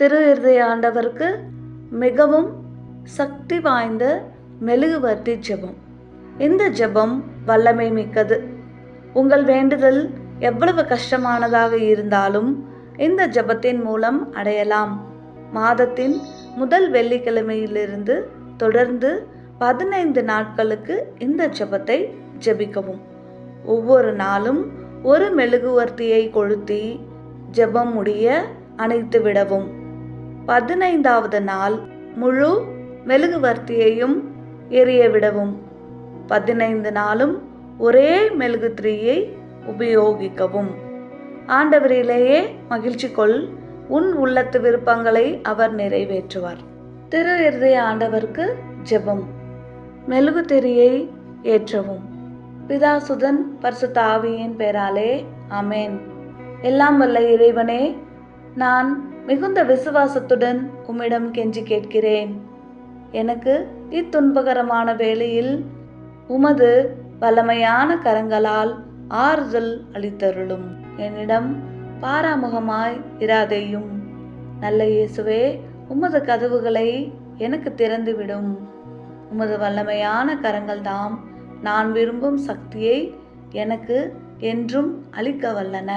திரு இருதய ஆண்டவருக்கு மிகவும் சக்தி வாய்ந்த மெழுகுவர்த்தி ஜெபம். இந்த ஜெபம் வல்லமை மிக்கது. உங்கள் வேண்டுதல் எவ்வளவு கஷ்டமானதாக இருந்தாலும் இந்த ஜெபத்தின் மூலம் அடையலாம். மாதத்தின் முதல் வெள்ளிக்கிழமையிலிருந்து தொடர்ந்து பதினைந்து நாட்களுக்கு இந்த ஜெபத்தை ஜெபிக்கவும். ஒவ்வொரு நாளும் ஒரு மெழுகுவர்த்தியை கொளுத்தி ஜெபம் முடிய அணைத்து விடவும் பதினைந்தாவது நாள் முழு மெழுகுவர்த்தியையும் எரிய விடவும். பதினைந்து நாளும் ஒரே மெழுகுத்திரியை உபயோகிக்கவும். ஆண்டவரிலேயே மகிழ்ச்சி கொள் உன் உள்ளத்து விருப்பங்களை அவர் நிறைவேற்றுவார். திரு இருதய ஆண்டவருக்கு ஜெபம். மெழுகுதிரியை ஏற்றவும். பிதாசுதன் பரிசுத்த ஆவியின் பெயராலே அமேன் எல்லாம் வல்ல இறைவனே நான் மிகுந்த விசுவாசத்துடன் உம்மிடம் கெஞ்சி கேட்கிறேன். எனக்கு இத்துன்பகரமான வேளையில் உமது வல்லமையான கரங்களால் ஆறுதல் அளித்தருளும். என்னிடம் பாராமுகமாய் இராதேயும். நல்ல இயேசுவே உமது கதவுகளை எனக்கு திறந்துவிடும். உமது வல்லமையான கரங்கள்தாம் நான் விரும்பும் சக்தியை எனக்கு என்றும் அளிக்க வல்லன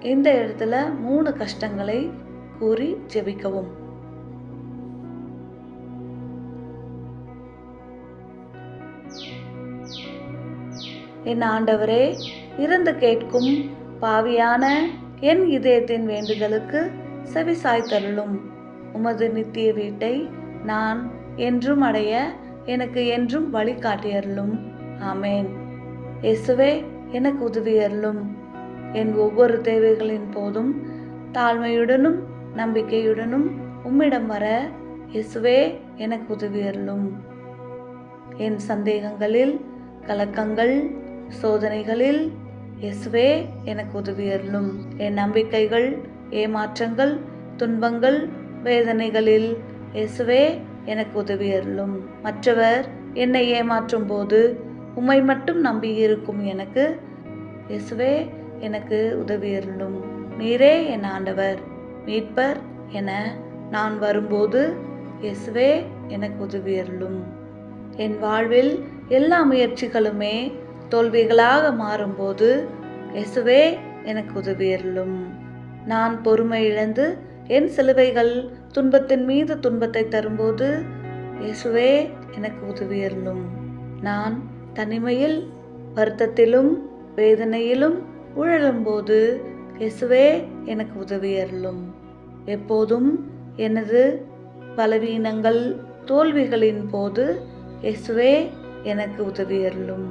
இந்த இடத்துல மூணு கஷ்டங்களை கூறி ஜெபிக்கவும். என் ஆண்டவரே இருந்து கேட்கும் பாவியான என் இதயத்தின் வேண்டுதலுக்கு செவி சாய்த்தருளும் உமது நித்திய வீட்டை நான் என்றும் அடைய எனக்கு என்றும் வழிகாட்டியருளும். ஆமேன். இயேசுவே எனக்கு உதவியருளும். என் ஒவ்வொரு தேவைகளின் போதும் தாழ்மையுடனும் நம்பிக்கையுடனும் உம்மிடம் வர இயேசுவே எனக்கு உதவியருளும் என் சந்தேகங்களில் கலக்கங்கள் சோதனைகளில் இயேசுவே எனக்கு உதவியருளும் என் நம்பிக்கைகள் ஏமாற்றங்கள் துன்பங்கள் வேதனைகளில் இயேசுவே எனக்கு உதவியருளும் மற்றவர் என்னை ஏமாற்றும் போது உம்மை மட்டும் நம்பியிருக்கும் எனக்கு இயேசுவே எனக்கு உதவியருளும். நீரே என் ஆண்டவர். மீட்பர் என நான் வரும்போது இயேசுவே எனக்கு உதவியருளும். என் வாழ்வில் எல்லா முயற்சிகளுமே தோல்விகளாக மாறும்போது இயேசுவே எனக்கு உதவியருளும். நான் பொறுமை இழந்து என் சிலுவைகள் துன்பத்தின் மீது துன்பத்தை தரும்போது இயேசுவே எனக்கு உதவியருளும். நான் தனிமையில் வருத்தத்திலும் வேதனையிலும் உழலும்போது இயேசுவே எனக்கு உதவியருளும் எப்போதும் எனது பலவீனங்கள் தோல்விகளின் போது இயேசுவே எனக்கு உதவியருளும்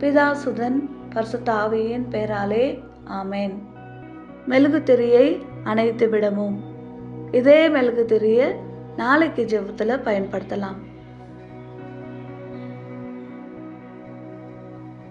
பிதாசுதன் பரிசுத்தாவியின் பெயராலே ஆமேன். மெழுகு திரியை அணைத்து விடமும் இதே மெழுகு திரியை நாளைக்கு ஜெபத்தில் பயன்படுத்தலாம்.